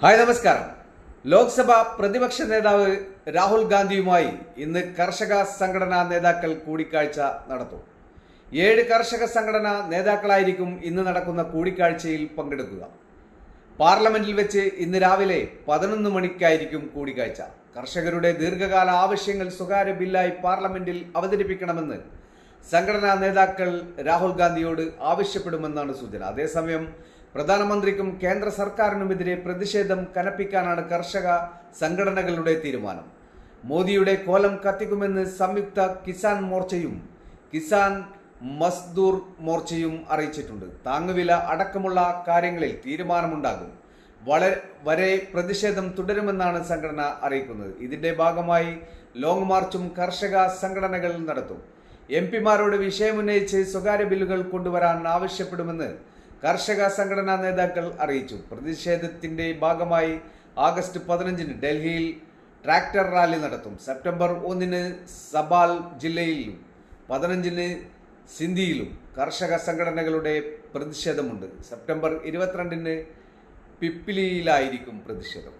Hi നമസ്കാരം. ലോക്സഭ പ്രതിപക്ഷ നേതാവ് രാഹുൽ ഗാന്ധിയുമായി ഇന്ന് കർഷക സംഘടനാ നേതാക്കൾ കൂടിക്കാഴ്ച നടത്തും. ഏഴ് കർഷക സംഘടനാ നേതാക്കളായിരിക്കും ഇന്ന് നടക്കുന്ന കൂടിക്കാഴ്ചയിൽ പങ്കെടുക്കുക. പാർലമെന്റിൽ വെച്ച് ഇന്ന് രാവിലെ പതിനൊന്ന് മണിക്കായിരിക്കും കൂടിക്കാഴ്ച. കർഷകരുടെ ദീർഘകാല ആവശ്യങ്ങൾ സ്വകാര്യ ബില്ലായി പാർലമെന്റിൽ അവതരിപ്പിക്കണമെന്ന് സംഘടനാ നേതാക്കൾ രാഹുൽ ഗാന്ധിയോട് ആവശ്യപ്പെടുമെന്നാണ് സൂചന. അതേസമയം പ്രധാനമന്ത്രിക്കും കേന്ദ്ര സർക്കാരിനുമെതിരെ പ്രതിഷേധം കനപ്പിക്കാനാണ് കർഷക സംഘടനകളുടെ തീരുമാനം. മോദിയുടെ കോലം കത്തിക്കുമെന്ന് സംയുക്ത കിസാൻ മോർച്ചയും കിസാൻ മസ്ദൂർ മോർച്ചയും അറിയിച്ചിട്ടുണ്ട്. താങ്ങുവില അടക്കമുള്ള കാര്യങ്ങളിൽ തീരുമാനമുണ്ടാകും. വളരെ വരെ പ്രതിഷേധം തുടരുമെന്നാണ് സംഘടന അറിയിക്കുന്നത്. ഇതിന്റെ ഭാഗമായി ലോങ് മാർച്ചും കർഷക സംഘടനകൾ നടത്തും. എം പിമാരോട് വിഷയമുന്നയിച്ച് സ്വകാര്യ ബില്ലുകൾ കൊണ്ടുവരാൻ ആവശ്യപ്പെടുമെന്ന് കർഷക സംഘടനാ നേതാക്കൾ അറിയിച്ചു. പ്രതിഷേധത്തിന്റെ ഭാഗമായി ആഗസ്റ്റ് പതിനഞ്ചിന് ഡൽഹിയിൽ ട്രാക്ടർ റാലി നടത്തും. സെപ്റ്റംബർ ഒന്നിന് സബാൽ ജില്ലയിലും പതിനഞ്ചിന് സിന്ധിയിലും കർഷക സംഘടനകളുടെ പ്രതിഷേധമുണ്ട്. സെപ്റ്റംബർ ഇരുപത്തിരണ്ടിന് പിപ്പിലിയിലായിരിക്കും പ്രതിഷേധം.